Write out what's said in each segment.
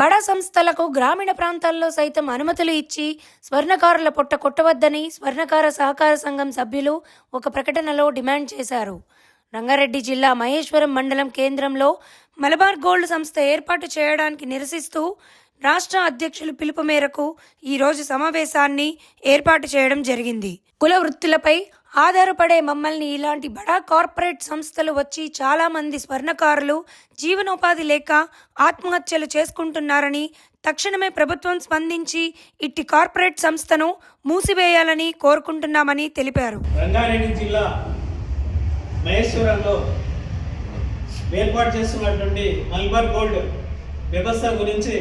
బడా సంస్థలకు గ్రామీణ ప్రాంతాల్లో సైతం అనుమతులు ఇచ్చి స్వర్ణకారుల పొట్ట కొట్టవద్దని స్వర్ణకార సహకార సంఘం సభ్యులు ఒక ప్రకటనలో డిమాండ్ చేశారు. రంగారెడ్డి జిల్లా మహేశ్వరం మండలం కేంద్రంలో మలబార్ గోల్డ్ సంస్థ ఏర్పాటు చేయడానికి నిరసిస్తూ రాష్ట్ర అధ్యక్షులు పిలుపు మేరకు ఈరోజు సమావేశాన్ని ఏర్పాటు చేయడం జరిగింది. కుల వృత్తులపై ఆధారపడే మమ్మల్ని ఇలాంటి బడా కార్పొరేట్ సంస్థలు వచ్చి చాలామంది స్వర్ణకారులు జీవనోపాధి లేక ఆత్మహత్యలు చేసుకుంటున్నారని తక్షణమే ప్రభుత్వం స్పందించి ఇట్టి కార్పొరేట్ సంస్థను మూసివేయాలని కోరుకుంటున్నామని తెలిపారు. రంగారెడ్డి జిల్లా మహేశ్వరంలో ఏర్పాటు చేస్తున్నటువంటి మల్బర్ గోల్డ్ వ్యవస్థ గురించి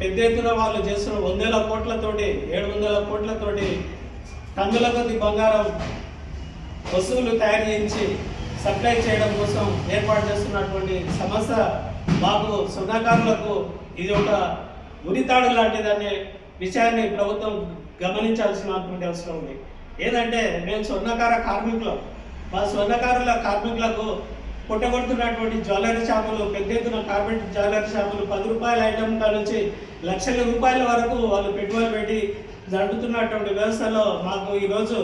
పెద్ద ఎత్తున వాళ్ళు చేస్తున్న వందల కోట్లతోటి ఏడు వందల కోట్లతోటి టన్నుల కొద్ది బంగారం వస్తువులు తయారు చేయించి సప్లై చేయడం కోసం ఏర్పాటు చేస్తున్నటువంటి సంస్థ మాకు సున్నకారులకు ఇది ఒక ఉరితాడు లాంటిదనే విషయాన్ని ప్రభుత్వం గమనించాల్సినటువంటి అవసరం ఉంది. ఏదంటే మేము స్వర్ణకార కార్మికులం. మా స్వర్ణకారుల కార్మికులకు పుట్టగొడుతున్నటువంటి జ్యువెలరీ షాపులు పెద్ద ఎత్తున కార్పెంట్ జ్యువెలరీ షాపులు పది రూపాయల ఐటమ్ నుంచి లక్షల రూపాయల వరకు వాళ్ళు పెట్టుబడి పెట్టి జరుపుతున్నటువంటి వ్యవస్థలో మాకు ఈరోజు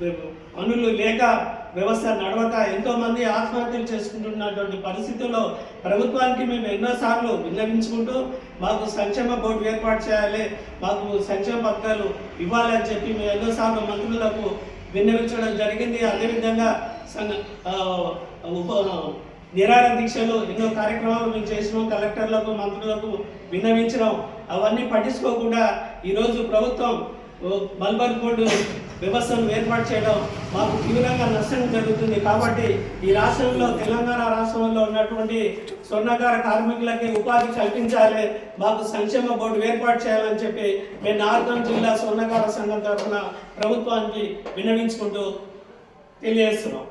పనులు లేక వ్యవస్థ నడవక ఎంతోమంది ఆత్మహత్యలు చేసుకుంటున్నటువంటి పరిస్థితుల్లో ప్రభుత్వానికి మేము ఎన్నోసార్లు విన్నవించుకుంటూ మాకు సంక్షేమ బోర్డు ఏర్పాటు చేయాలి మాకు సంక్షేమ పథకాలు ఇవ్వాలి అని చెప్పి మేము ఎన్నోసార్లు మంత్రులకు విన్నవించడం జరిగింది. అదేవిధంగా సంఘ ఉప నిరాహార దీక్షలు ఎన్నో కార్యక్రమాలు మేము చేసినాం. కలెక్టర్లకు మంత్రులకు విన్నవించినాం. అవన్నీ పట్టించుకోకుండా ఈరోజు ప్రభుత్వం మల్బర్ బోర్డు వ్యవస్థను ఏర్పాటు చేయడం మాకు తీవ్రంగా నష్టం జరుగుతుంది. కాబట్టి ఈ రాష్ట్రంలో తెలంగాణ రాష్ట్రంలో ఉన్నటువంటి స్వర్ణకార కార్మికులకి ఉపాధి కల్పించాలి. మాకు సంక్షేమ బోర్డు ఏర్పాటు చేయాలని చెప్పి మేము నార్థం జిల్లా స్వర్ణకార సంఘం తరఫున ప్రభుత్వానికి విన్నవించుకుంటూ తెలియజేస్తున్నాం.